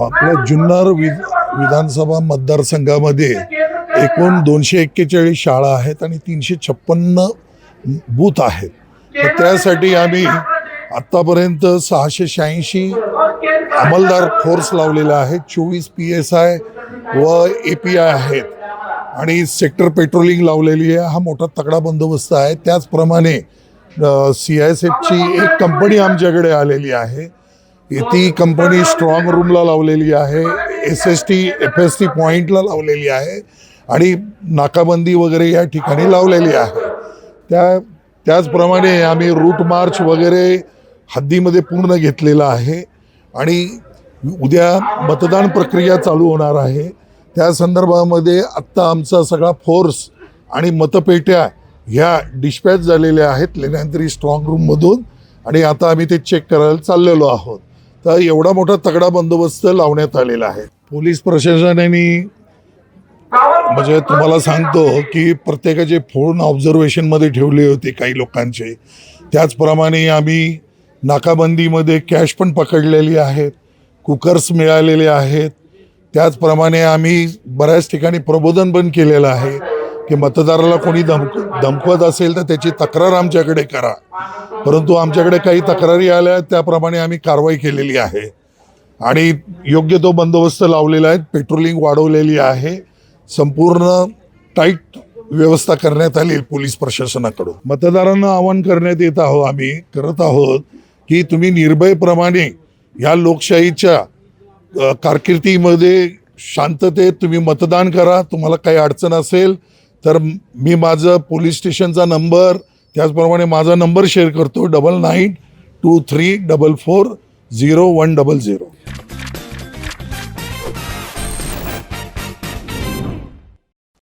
आपल्या जुन्नर वि विधानसभा मतदारसंघामध्ये एकूण दोनशे एक्केचाळीस शाळा आहेत आणि तीनशे छप्पन्न बूथ आहेत. तर त्यासाठी आम्ही आत्तापर्यंत सहाशे शहाऐंशी अंमलदार फोर्स लावलेला आहे. चोवीस पी एस आय व ए पी आय आहेत. आणि सेक्टर पेट्रोलिंग लावलेली आहे. हा मोठा तगडा बंदोबस्त आहे. त्याचप्रमाणे सी आय एस एफची एक कंपनी आमच्याकडे आलेली आहे. ती कंपनी स्ट्रॉंग रूमला लावलेली आहे. S S T F S T पॉईंटला लावलेली आहे. आणि नाकाबंदी वगैरे या ठिकाणी लावलेली आहे. त्या त्याचप्रमाणे आम्ही रूट मार्च वगैरे हद्दीमध्ये पूर्ण घेतलेला आहे. आणि उद्या मतदान प्रक्रिया चालू होणार आहे. त्या संदर्भामध्ये आत्ता आमचा सगळा फोर्स आणि मतपेट्या ह्या डिस्पॅच झालेल्या आहेत. लेण्यांतरी स्ट्रॉंग रूममधून आणि आता आम्ही ते चेक करायला चाललेलो आहोत. तर एवढा मोठा तगडा बंदोबस्त लावण्यात आलेला आहे. पोलीस प्रशासनाने म्हणजे तुम्हाला सांगतो की प्रत्येकाचे फोन ऑब्झर्वेशनमध्ये ठेवले होते काही लोकांचे. त्याचप्रमाणे आम्ही नाकाबंदीमध्ये कॅश पण पकडलेली आहेत कुकर्स मिळालेले आहेत. त्याचप्रमाणे आम्ही बऱ्याच ठिकाणी प्रबोधन पण केलेलं आहे. की मतदाराला कोणी धमक धमकवत असेल तर त्याची तक्रार आमच्याकडे करा. परंतु आमच्याकडे काही तक्रारी आल्या त्याप्रमाणे आम्ही कारवाई केलेली आहे. आणि योग्य तो बंदोबस्त लावलेला आहे पेट्रोलिंग वाढवलेली आहे. संपूर्ण टाईट व्यवस्था करण्यात आली पोलीस प्रशासनाकडून. मतदारांना आवाहन करण्यात येत आहोत आम्ही करत आहोत की तुम्ही निर्भयप्रमाणे ह्या लोकशाहीच्या कारकिर्दीमध्ये शांततेत तुम्ही मतदान करा तुम्हाला काही अडचण असेल तर मी माझं पोलीस स्टेशनचा नंबर त्याचप्रमाणे माझा नंबर शेअर करतो double nine two three double four zero one double zero